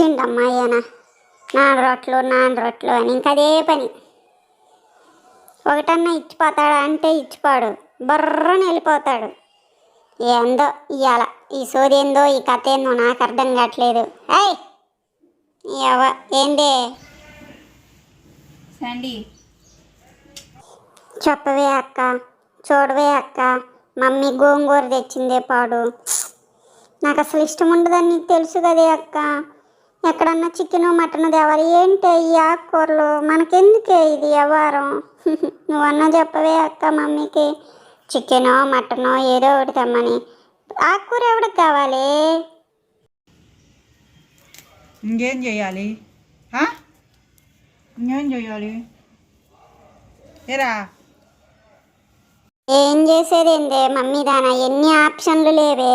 ఇచ్చిండమ్మా ఈయన. నాన్న రొట్లు నాన్న రొట్లు అని. ఇంకా అదే పని. ఒకటన్నా ఇచ్చిపోతాడా అంటే ఇచ్చిపోడు. బర్రని వెళ్ళిపోతాడు. ఏందో ఇవాళ ఈ సోది ఏందో ఈ కథ ఏందో నాకు అర్థం కావట్లేదు. ఏయ్! ఎవ ఏందే? శాండీ చెప్పవే అక్క. చూడవే అక్క. మమ్మీ గోంగూర తెచ్చిందే పాడు. నాకు అసలు ఇష్టం ఉండదని తెలుసు కదే అక్క. ఎక్కడన్నా చికెన్ మటన్ తేవాలి ఏంటి ఈ ఆకుకూరలు? మనకెందుకే ఇది వ్యవహారం? నువ్వన్నా చెప్పవే అక్క మమ్మీకి. చికెనో మటనో ఏదో ఒకటి తెమ్మని. ఆకుకూర ఎవడికి కావాలి? ఇంకేం చేయాలి? ఇంకేం చేయాలి? ఏరా? ఏం చేసేదేందే మమ్మీ దానా? ఎన్ని ఆప్షన్లు లేవే.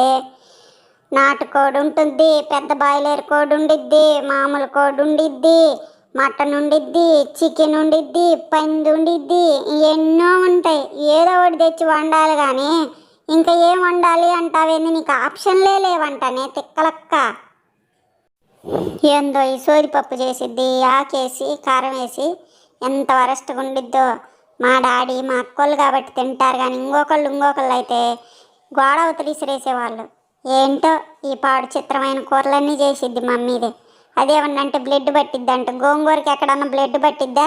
నాటుకోడి ఉంటుంది పెద్ద బాయిలర్ కోడి ఉండిద్ది మామూలు కోడి ఉండిద్ది మటన్ ఉండిద్ది చికెన్ ఉండిద్ది పంది ఉండిద్ది ఎన్నో ఉంటాయి. ఏదో ఒకటి తెచ్చి వండాలి కానీ ఇంకా ఏం వండాలి అంటావేంది? నీకు ఆప్షన్లే లేవంటానే తిక్కలక్క. ఏందో ఈ సోదిపప్పు చేసిద్ది ఆకేసి కారం వేసి ఎంత వరస్ట్గా ఉండిద్దో. మా డాడీ మా అక్కోళ్ళు కాబట్టి తింటారు కానీ ఇంకొకళ్ళు ఇంకొకళ్ళు అయితే గోడ అవతలి విసిరేసేవాళ్ళు ఏంటో ఈ పాడు చిత్రమైన కూరలన్నీ చేసిద్ది మమ్మీది. అదేమన్నంటే బ్లడ్ పట్టిద్దంట. గోంగూరకి ఎక్కడన్నా బ్లడ్ పట్టిద్దా?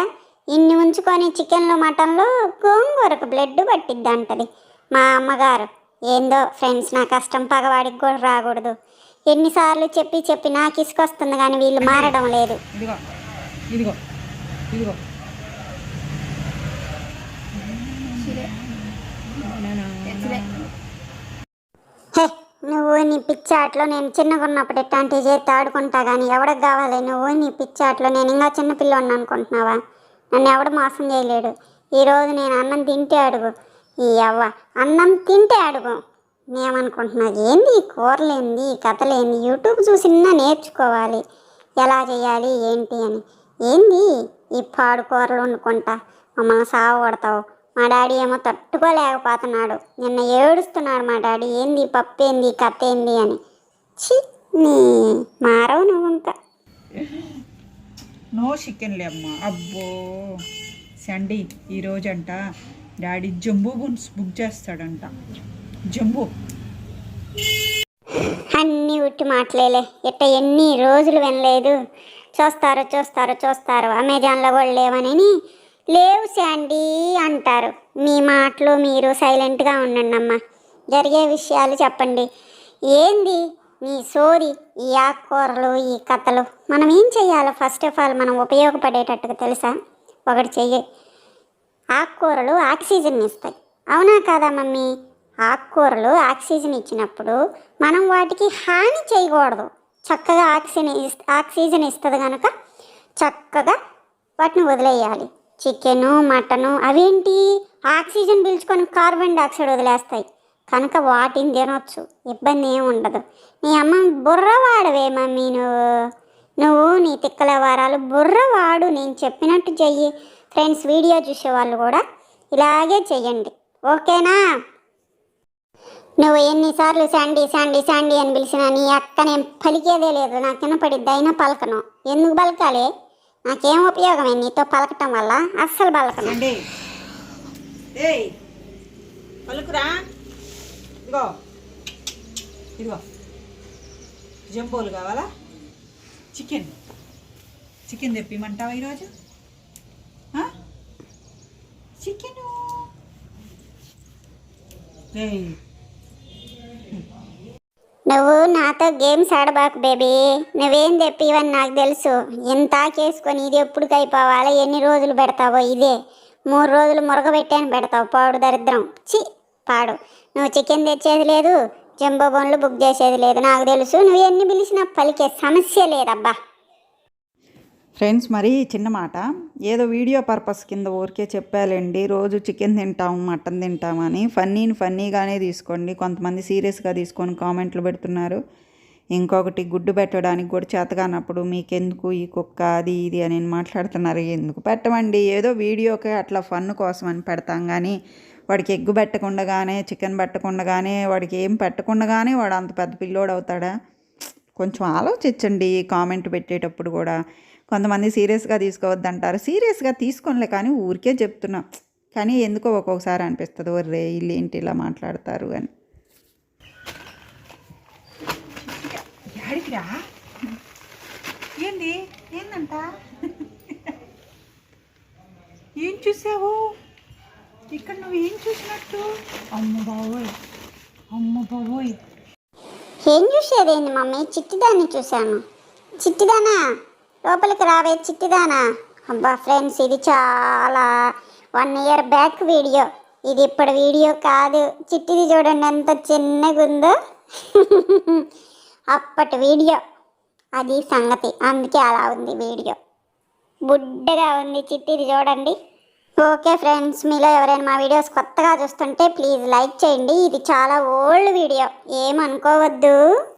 ఇన్ని ఉంచుకొని చికెన్లు మటన్లు గోంగూరకు బ్లడ్ పట్టిద్ది అంటది మా అమ్మగారు. ఏందో ఫ్రెండ్స్ నా కష్టం పగవాడికి కూడా రాకూడదు. ఎన్నిసార్లు చెప్పి చెప్పి నాకు ఇసుకొస్తుంది కానీ వీళ్ళు మారడం లేదు. ఇదిగో ఇదిగో ఇదిగో. హే నువ్వు నీ పిచ్చాట్లో నేను చిన్నగా ఉన్నప్పుడు ఇట్లాంటివి చేతి ఆడుకుంటా కానీ ఎవడికి కావాలి? నువ్వు నీ పిచ్చాట్లో నేను ఇంకా చిన్నపిల్లని అనుకుంటున్నావా? నన్ను ఎవడు మోసం చేయలేడు. ఈరోజు నేను అన్నం తింటే అడుగు. ఈ అవ్వ అన్నం తింటే అడుగు. నేమనుకుంటున్నా ఏంది ఈ కూరలు ఏంది ఈ కథలు యూట్యూబ్ చూసినా నేర్చుకోవాలి. ఎలా చేయాలి ఏంటి అని. ఏంది? ఈ పాడు కూరలు వండుకుంటా. మమ్మల్ని సాగు కొడతావు. మా డాడీ ఏమో తట్టుకోలేకపోతున్నాడు. నిన్న ఏడుస్తున్నాడు మా డాడీ. ఏంది పప్పు ఏంది కథ ఏంది అని. ఛీ నీ మారవు నువ్వు ఇంకా. నో చికెన్లే అమ్మ. అబ్బో. సండి ఈరోజంట డాడీ జంబూ బున్స్ బుక్ చేస్తాడంట. జంబూ. అన్నీ ఉట్టి మాటలేలే. ఇట్ట ఎన్ని రోజులు వినలేదు. చూస్తారు చూస్తారు చూస్తారు. అమెజాన్లో కూడా లేవని లేవు శాండీ అంటారు. మీ మాటలు మీరు సైలెంట్గా ఉండండమ్మా. జరిగే విషయాలు చెప్పండి. ఏంది? మీ సోది ఈ ఆకుకూరలు ఈ కథలు మనం ఏం చేయాలో ఫస్ట్ ఆఫ్ ఆల్ మనం ఉపయోగపడేటట్టుగా తెలుసా? ఒకటి చెయ్యి. ఆకుకూరలు ఆక్సిజన్ ఇస్తాయి. అవునా కాదా మమ్మీ? ఆకుకూరలు ఆక్సిజన్ ఇచ్చినప్పుడు మనం వాటికి హాని చేయకూడదు. చక్కగా ఆక్సిజన్ ఇస్- ఆక్సిజన్ ఇస్తుంది కనుక చక్కగా వాటిని వదిలేయాలి. చికెను మటను అవేంటి? ఆక్సిజన్ పీల్చుకొని కార్బన్ డైఆక్సైడ్ వదిలేస్తాయి. కనుక వాటిని తినొచ్చు. ఇబ్బంది ఏమి ఉండదు. నీ అమ్మ బుర్రవాడవే మమ్మీ నువ్వు. నువ్వు నీ తిక్కల వారాలు బుర్రవాడు నేను చెప్పినట్టు చెయ్యి. ఫ్రెండ్స్ వీడియో చూసేవాళ్ళు కూడా ఇలాగే చెయ్యండి. ఓకేనా? నువ్వు ఎన్నిసార్లు శాండీ శాండీ శాండీ అని పిలిచినా నీ అక్క నేను పలికేదే లేదు. నాకు వినపడిద్ది. అయినా పలకను. ఎందుకు పలకాలి? నాకేం ఉపయోగమే? నీతో పలకటం వల్ల? అస్సలు పలకను. ఏయ్ పలుకురా. ఇదిగో. ఇదిగో. జంబోలు కావాలా? చికెన్. చికెన్ తెప్పిమంటావా ఈరోజు? చికెను? నువ్వు నాతో గేమ్స్ ఆడబాకు బేబీ. నువ్వేం చెప్పివని నాకు తెలుసు. ఎంత చేసుకొని ఇది ఎప్పుడు అయిపోవాలా? ఎన్ని రోజులు పెడతావో ఇదే. మూడు రోజులు మురగబెట్టాను పెడతావు పాడు దరిద్రం. చి పాడు. నువ్వు చికెన్ తెచ్చేది లేదు జంబో బోన్లు బుక్ చేసేది లేదు. నాకు తెలుసు నువ్వు ఎన్ని పిలిచినా పలికే సమస్య లేదబ్బా. ఫ్రెండ్స్ మరి చిన్న మాట. ఏదో వీడియో పర్పస్ కింద ఊరికే చెప్పాలండి. రోజు చికెన్ తింటాం మటన్ తింటామని ఫన్నీని ఫన్నీగానే తీసుకోండి. కొంతమంది సీరియస్గా తీసుకొని కామెంట్లు పెడుతున్నారు. ఇంకొకటి గుడ్డు పెట్టడానికి కూడా చేతగానప్పుడు మీకెందుకు ఈ కుక్క అది ఇది అని మాట్లాడుతున్నారు. ఎందుకు పెట్టమండి? ఏదో వీడియోకి అట్లా ఫన్ కోసం అని పెడతాం కానీ వాడికి ఎగ్గు పెట్టకుండానే చికెన్ పెట్టకుండానే వాడికి ఏం పెట్టకుండానే వాడు అంత పెద్ద పిల్లోడు అవుతాడా? కొంచెం ఆలోచించండి కామెంట్ పెట్టేటప్పుడు కూడా. కొంతమంది సీరియస్గా తీసుకోవద్దంటారు. సీరియస్గా తీసుకోనిలే కానీ ఊరికే చెప్తున్నా. కానీ ఎందుకో ఒక్కొక్కసారి అనిపిస్తుంది ఒర్రే వీళ్ళు ఏంటి ఇలా మాట్లాడతారు అని. ఏంది? ఏందంట? ఏం చూసావు? ఇక్కడ నువ్వు ఏం చూసినట్టు? అమ్మ బావోయ్. అమ్మ బాబోయ్ ఏం చూసేదేంది మమ్మీ? చిట్టిదాన్ని చూశాను. చిట్టిదానా? లోపలికి రావే చిట్టిదానా? అబ్బా ఫ్రెండ్స్ ఇది చాలా వన్ ఇయర్ బ్యాక్ వీడియో. ఇది ఇప్పుడు వీడియో కాదు. చిట్టిది చూడండి ఎంత చిన్నగా ఉందో. అప్పటి వీడియో. అది సంగతి. అందుకే అలా ఉంది వీడియో. బుడ్డగా ఉంది చిట్టిది చూడండి. ఓకే ఫ్రెండ్స్ మీలో ఎవరైనా మా వీడియోస్ కొత్తగా చూస్తుంటే ప్లీజ్ లైక్ చేయండి. ఇది చాలా ఓల్డ్ వీడియో. ఏమనుకోవద్దు.